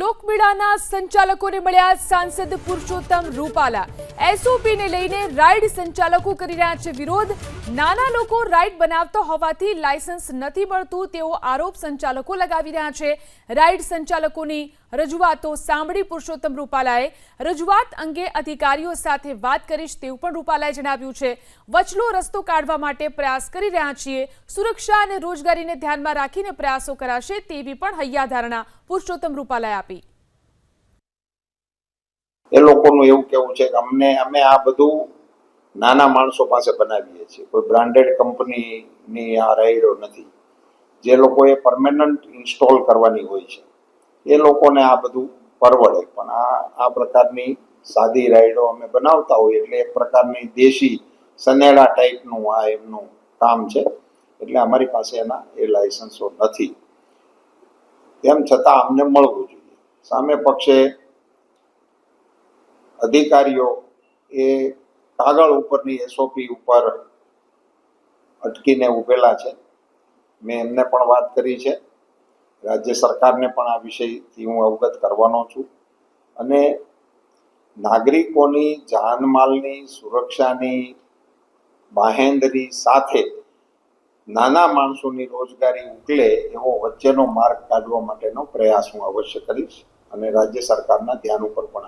લોકમેળાના સંચાલકોને મળ્યા સાંસદ પુરુષોત્તમ રૂપાલા. એસઓપીને લઈને રાઇડ સંચાલકો કરી રહ્યા છે વિરોધ. નાના લોકો રાઇડ બનાવતા હોવાથી લાયસન્સ નથી મળતું તેવો આરોપ સંચાલકો લગાવી રહ્યા છે. રાઇડ સંચાલકોની રજૂઆતો સાંભળી પુરુષોત્તમ રૂપાલાએ રજૂઆત અંગે અધિકારીઓ સાથે વાત કરીશ તેવું પણ રૂપાલાએ જણાવ્યું છે. વચલો રસ્તો કાઢવા માટે પ્રયાસ કરી રહ્યા છીએ. સુરક્ષા અને રોજગારીને ધ્યાનમાં રાખીને પ્રયાસો કરાશે તેવી પણ હૈયાધારણા પુરુષોત્તમ રૂપાલાએ આપી. એ લોકોનું એવું કેવું છે કે અમને, અમે આ બધું નાના માણસો પાસે બનાવીએ છીએ. કોઈ બ્રાન્ડેડ કંપનીની આ રાઈડો નથી. જે લોકોએ પરમેનન્ટ ઇન્સ્ટોલ કરવાની હોય છે. એ લોકોને આ બધું પરવડે. પણ આ આ પ્રકારની સાદી રાઈડો અમે બનાવતા હોઈએ એટલે એક પ્રકારની દેશી સનેડા ટાઈપનું આ એમનું કામ છે. એટલે અમારી પાસે એના એ લાયસન્સો નથી. તેમ છતાં અમને મળવું જોઈએ. સામે પક્ષે અધિકારીઓ એ કાગળ ઉપરની એસઓપી ઉપર અટકીને ઉભેલા છે. મેં એમને પણ વાત કરી છે. રાજ્ય સરકારને પણ આ વિષયથી હું અવગત કરવાનો છું. અને નાગરિકોની જાનમાલની, સુરક્ષાની બાહેંદરી સાથે નાના માણસોની રોજગારી ઉકલે એવો વચ્ચેનો માર્ગ કાઢવા માટેનો પ્રયાસ હું અવશ્ય કરીશ અને રાજ્ય સરકારના ધ્યાન ઉપર પણ